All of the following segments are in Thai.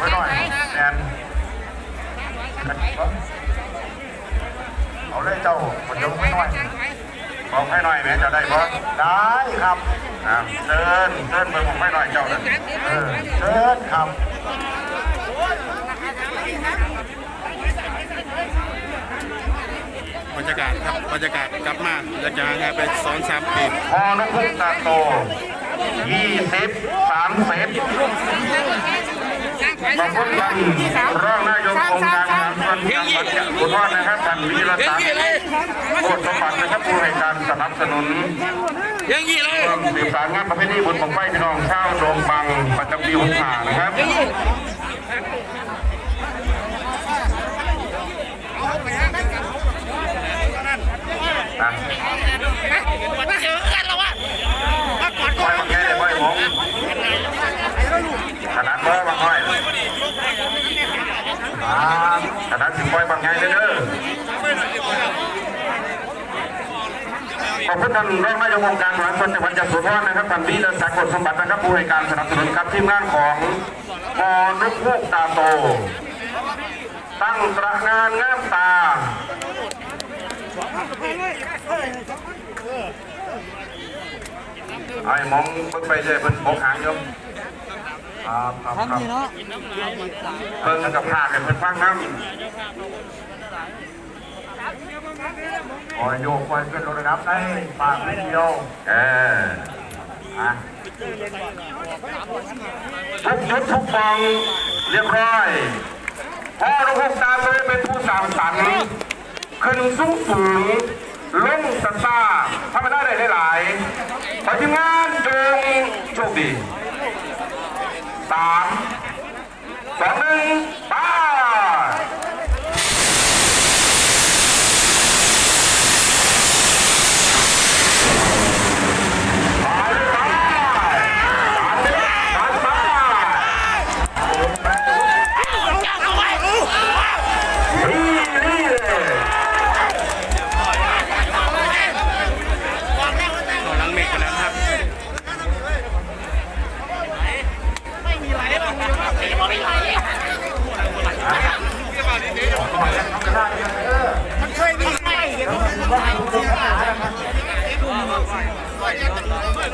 ไม่หน่อยแอนเอาเลยเจ้ามันจะไม่หน่อยบอกให้หน่อยแม่จะได้บ่ได้ครับอ่าเชิญเชิญเมืองผมไม่หน่อยเจ้าน่ะเออเชิญครับบรรยากาศครับบรรยากาศกลับมาอยากจะหาไปสองสามปีพอนกพุกตาโตยี่สิบสามสิบ ขอบคุณท่านรองนายกองค์การบริหารส่วนจังหวัดอุดรนะครับท่านวิรศักดิ์โคตรสมบัตินะครับผู้ให้การสนับสนุนยังยี่เลยร่วมสืบสานงานประเพณีบุญของไฟพี่น้องชาวโดงบังประจำปีหกห้านะครับ อยบางแง่เด้อขอบคุณท่านรองนายกองการบริหารส่วนจังหวัดยะโสธรนะครับท่านวีรศักดิ์สมบัตินะครับผู้ให้การสนับสนุนครับทีมงานของมอนกฮูกตาโต ตั้งตระงานงามตาไอ้มองเพิ่งไปเจอเพิ่นโบกหางยม ครับครับครับเพิ่งกับภาคกันเพิ่นฟังน้ำคอยโยกคอยขึ้นระดับได้ปากไม่เดียวเอออะทุกชุดทุกฟองเรียบร้อยพ่อลูกตาเลยเป็นผู้สางสรรค์ขึ้นสูงสูงลงสตา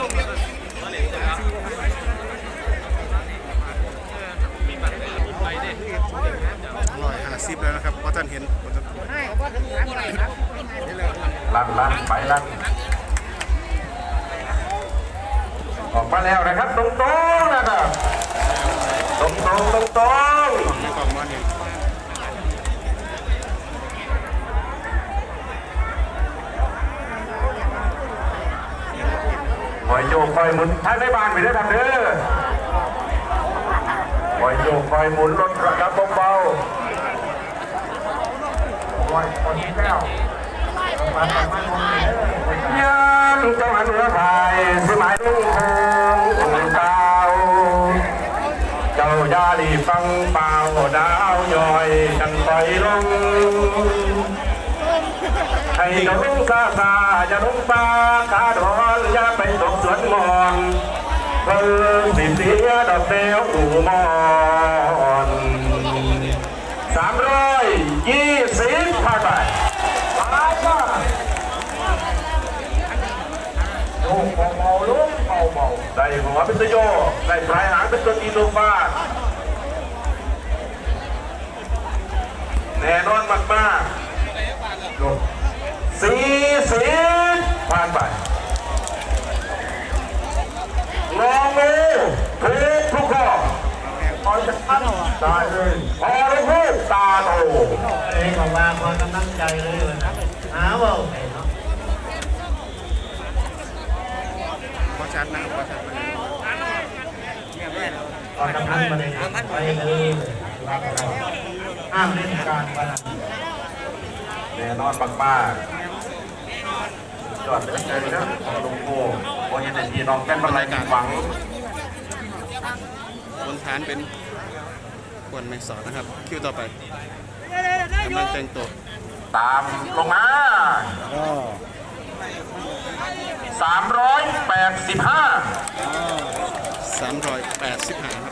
ร้อยห้าสิบแล้วนะครับว่าะท่านเห็นลั่นลั่นไปลั่นออกมาแล้วนะครับ ตรงตรงๆนะครับ ตรงตรงตรงต คอยโยกคอยหมุนท่านในบ้านไปด้วยครับเด้อคอยโยกคอยหมุนรถระดับเบาๆคอยคนแก้วยันเจ้าหันเหัวพายสมัยลุงคงเก่าเจ้ายาดีฟังเป่าดาวย่อยจังไปลง ให้ดงซาซาอย่าลงปาขาดอนอย่าไปตกสวนมอนเพิ่งสิเสียดอกเดียวอูมอนสามร้อยยี่สิบผ่านไปไปมาโยกเบาลุกเบาๆได้หัวเป็นตัวโยได้ปลายหางเป็นตัวตีลูกบ้าแน่นอนมากๆ สี่สิบผ่านไปงองูถูกทุกข้อพอจะทันตายเลยพอลูกพูดตาโตเองบอกว่าความกำลังใจเลยนะหาว่าไอ้เนาะพอชัดนะพอชัดนะตอนกำลังมาเลยไปเลยห้ามเล่นการพนันแน่นอนมากๆ ยอดเหลือเกินนะของลุงโก้วันนี้แต่พี่น้องแก้นบรรลัยการหวังบนฐานเป็นควรไม่สอนนะครับ คิวต่อไปกำลังแต่งตัวตามลงมาสามร้อยแปดสิบห้าสามร้อยแปดสิบห้าครับ